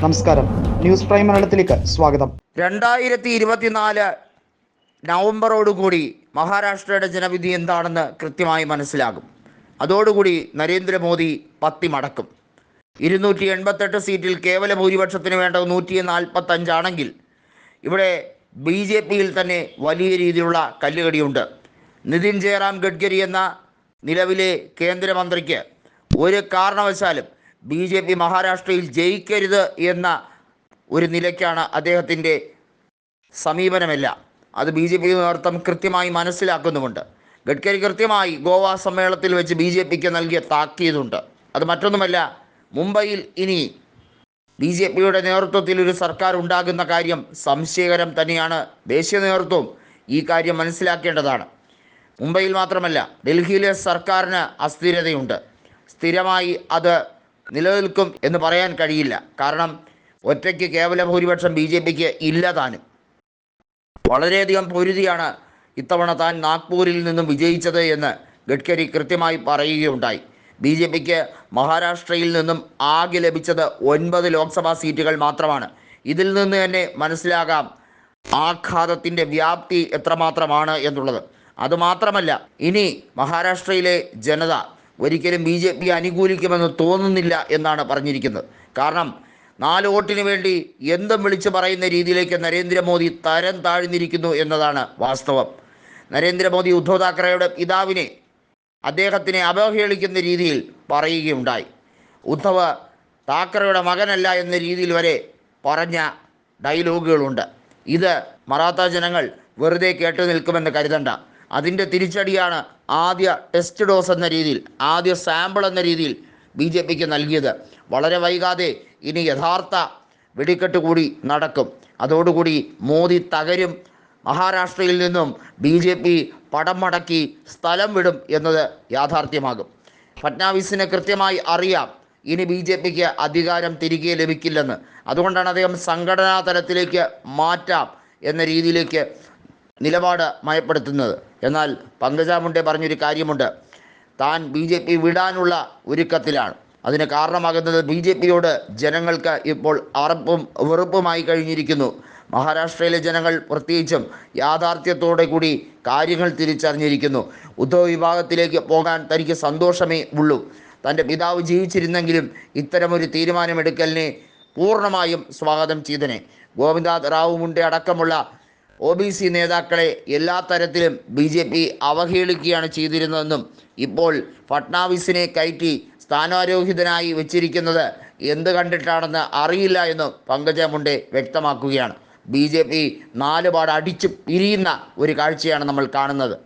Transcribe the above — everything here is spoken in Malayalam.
നമസ്കാരം. ന്യൂസ് പ്രൈം മലയാളത്തിലേക്ക് സ്വാഗതം. രണ്ടായിരത്തി ഇരുപത്തിനാല് നവംബറോടുകൂടി മഹാരാഷ്ട്രയുടെ ജനവിധി എന്താണെന്ന് കൃത്യമായി മനസ്സിലാകും. അതോടുകൂടി നരേന്ദ്രമോദി പത്തി മടക്കും ഇരുന്നൂറ്റി എൺപത്തെട്ട് സീറ്റിൽ കേവല ഭൂരിപക്ഷത്തിന് വേണ്ട നൂറ്റി നാൽപ്പത്തഞ്ചാണെങ്കിൽ ഇവിടെ ബി ജെ പിയിൽ തന്നെ വലിയ രീതിയിലുള്ള കല്ലുകടിയുണ്ട്. നിതിൻ ജയറാം ഗഡ്കരി എന്ന നിലവിലെ കേന്ദ്രമന്ത്രിക്ക് ഒരു കാരണവശാലും ബി ജെ പി മഹാരാഷ്ട്രയിൽ ജയിക്കരുത് എന്ന ഒരു നിലയ്ക്കാണ് അദ്ദേഹത്തിന്റെ സമീപനമല്ല. അത് ബി ജെ പി നേതൃത്വം കൃത്യമായി മനസ്സിലാക്കുന്നുമുണ്ട്. ഗഡ്കരി കൃത്യമായി ഗോവ സമ്മേളനത്തിൽ വെച്ച് ബി ജെ പിക്ക് നൽകിയ താക്കീതുണ്ട്. അത് മറ്റൊന്നുമല്ല മുംബൈയിൽ ഇനി ബി ജെ പിയുടെ നേതൃത്വത്തിൽ ഒരു സർക്കാർ ഉണ്ടാകുന്ന കാര്യം സംശയകരം തന്നെയാണ്. ദേശീയ നേതൃത്വം ഈ കാര്യം മനസ്സിലാക്കേണ്ടതാണ്. മുംബൈയിൽ മാത്രമല്ല ഡൽഹിയിലെ സർക്കാരിന് അസ്ഥിരതയുണ്ട്. സ്ഥിരമായി അത് നിലനിൽക്കും എന്ന് പറയാൻ കഴിയില്ല. കാരണം ഒറ്റയ്ക്ക് കേവല ഭൂരിപക്ഷം ബി ജെ പിക്ക് ഇല്ല താനും. വളരെയധികം പൊരുതിയാണ് ഇത്തവണ താൻ നാഗ്പൂരിൽ നിന്നും വിജയിച്ചത് എന്ന് ഗഡ്കരി കൃത്യമായി പറയുകയുണ്ടായി. ബി ജെ പിക്ക് മഹാരാഷ്ട്രയിൽ നിന്നും ആകെ ലഭിച്ചത് ഒൻപത് ലോക്സഭാ സീറ്റുകൾ മാത്രമാണ്. ഇതിൽ നിന്ന് തന്നെ മനസ്സിലാകാം ആഘാതത്തിന്റെ വ്യാപ്തി എത്രമാത്രമാണ് എന്നുള്ളത്. അതുമാത്രമല്ല ഇനി മഹാരാഷ്ട്രയിലെ ജനത ഒരിക്കലും ബി ജെ പി അനുകൂലിക്കുമെന്ന് തോന്നുന്നില്ല എന്നാണ് പറഞ്ഞിരിക്കുന്നത്. കാരണം നാല് വോട്ടിന് വേണ്ടി എന്തും വിളിച്ചു പറയുന്ന രീതിയിലേക്ക് നരേന്ദ്രമോദി തരം താഴ്ന്നിരിക്കുന്നു എന്നതാണ് വാസ്തവം. നരേന്ദ്രമോദി ഉദ്ധവ് താക്കറെയുടെ പിതാവിനെ അദ്ദേഹത്തിനെ അവഹേളിക്കുന്ന രീതിയിൽ പറയുകയുണ്ടായി. ഉദ്ധവ് താക്കറയുടെ മകനല്ല എന്ന രീതിയിൽ വരെ പറഞ്ഞ ഡയലോഗുകളുണ്ട്. ഇത് മറാത്ത ജനങ്ങൾ വെറുതെ കേട്ടു നിൽക്കുമെന്ന് കരുതണ്ട. അതിന്റെ തിരിച്ചടിയാണ് ആദ്യ ടെസ്റ്റ് ഡോസ് എന്ന രീതിയിൽ ആദ്യ സാമ്പിൾ എന്ന രീതിയിൽ ബി ജെ പിക്ക് നൽകിയത്. വളരെ വൈകാതെ ഇനി യഥാർത്ഥ വെടിക്കെട്ട് കൂടി നടക്കും. അതോടുകൂടി മോദി തകരും. മഹാരാഷ്ട്രയിൽ നിന്നും ബി ജെ പി പടം മടക്കി സ്ഥലം വിടും എന്നത് യാഥാർത്ഥ്യമാകും. ഫട്നാവിസിന് കൃത്യമായി അറിയാം. ഇനി ബി ജെ പിക്ക് അധികാരം തിരികെ ലഭിക്കില്ലെന്ന്. അതുകൊണ്ടാണ് അദ്ദേഹം സംഘടനാ തലത്തിലേക്ക് മാറ്റാം എന്ന രീതിയിലേക്ക് നിലപാട് മയപ്പെടുത്തുന്നത്. എന്നാൽ പങ്കജ മുണ്ടെ പറഞ്ഞൊരു കാര്യമുണ്ട്. താൻ ബി ജെ പി വിടാനുള്ള ഒരുക്കത്തിലാണ്. അതിന് കാരണമാകുന്നത് ബി ജെ പിയോട് ജനങ്ങൾക്ക് ഇപ്പോൾ അറപ്പും വെറുപ്പുമായി കഴിഞ്ഞിരിക്കുന്നു. മഹാരാഷ്ട്രയിലെ ജനങ്ങൾ പ്രത്യേകിച്ചും യാഥാർത്ഥ്യത്തോടെ കൂടി കാര്യങ്ങൾ തിരിച്ചറിഞ്ഞിരിക്കുന്നു. ഉദ്ധവ് വിഭാഗത്തിലേക്ക് പോകാൻ തനിക്ക് സന്തോഷമേ ഉള്ളൂ. തന്റെ പിതാവ് ജീവിച്ചിരുന്നെങ്കിലും ഇത്തരമൊരു തീരുമാനമെടുക്കലിനെ പൂർണമായും സ്വാഗതം ചെയ്തനെ. ഗോവിന്ദനാഥ് റാവു മുണ്ടെ അടക്കമുള്ള ഒ ബി സി നേതാക്കളെ എല്ലാ തരത്തിലും ബി ജെ പി അവഹേളിക്കുകയാണ് ചെയ്തിരുന്നതെന്നും ഇപ്പോൾ ഫട്നാവിസിനെ കയറ്റി സ്ഥാനാരോഹിതനായി വെച്ചിരിക്കുന്നത് എന്ത് കണ്ടിട്ടാണെന്ന് അറിയില്ല എന്നും പങ്കജ മുണ്ടെ വ്യക്തമാക്കുകയാണ്. ബി ജെ പി നാലുപാട് അടിച്ചു പിരിയുന്ന ഒരു കാഴ്ചയാണ് നമ്മൾ കാണുന്നത്.